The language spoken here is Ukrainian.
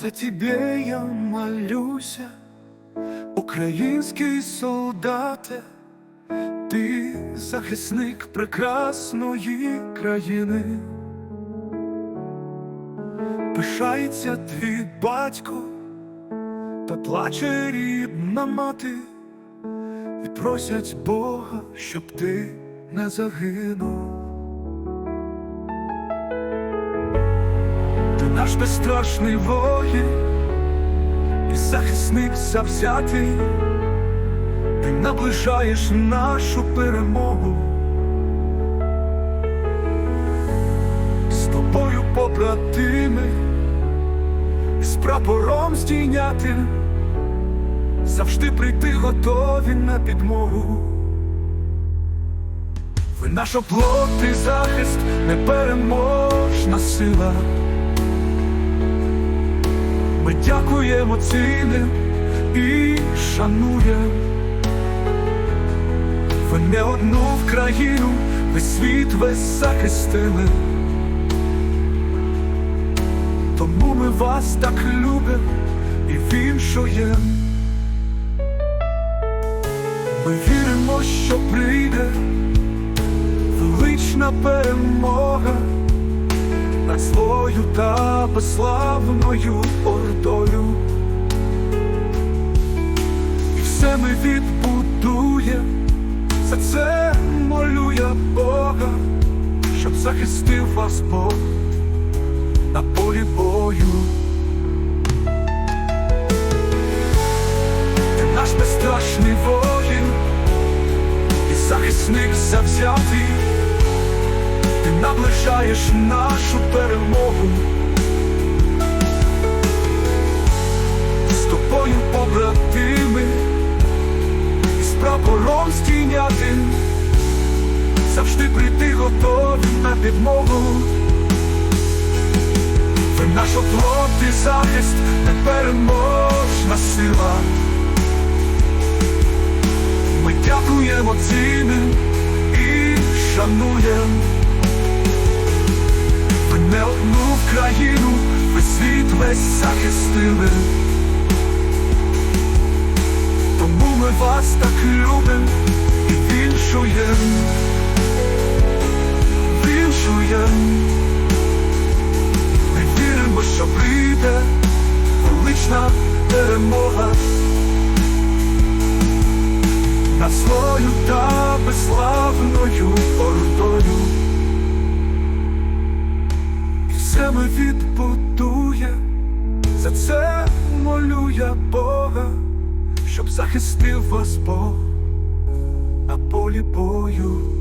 За тебе я молюся, український солдате, ти захисник прекрасної країни. Пишається твій батько, та плаче рідна мати, і просять Бога, щоб ти не загинув. Наш безстрашний воїн, і захисник завзятий, ти наближаєш нашу перемогу. З тобою побратими, з прапором здійняти, завжди прийти готові на підмогу. Ви наш оплот і захист, непереможна сила. Дякуємо ціним і шануємо. Ви не одну в країну, весь світ весь захистили. Тому ми вас так любимо і віншуємо. Ми віримо, що прийде велична перемога та безславною ордою. І все ми відбудує, за це молю я Бога, щоб захистив вас Бог на полі бою. Ти наш безстрашний воїн і захисник завзятий. Ти наближаєш нашу перемогу. Прийти готові на підмогу. Ви наш оплот і захист, непереможна сила. Ми дякуємо цінним і шануємо. Ви не одну країну, ви світ весь захистили. Тому ми вас так любим і віншуєм, ми відбудує, за це молю я Бога, щоб захистив вас Бог на полі бою.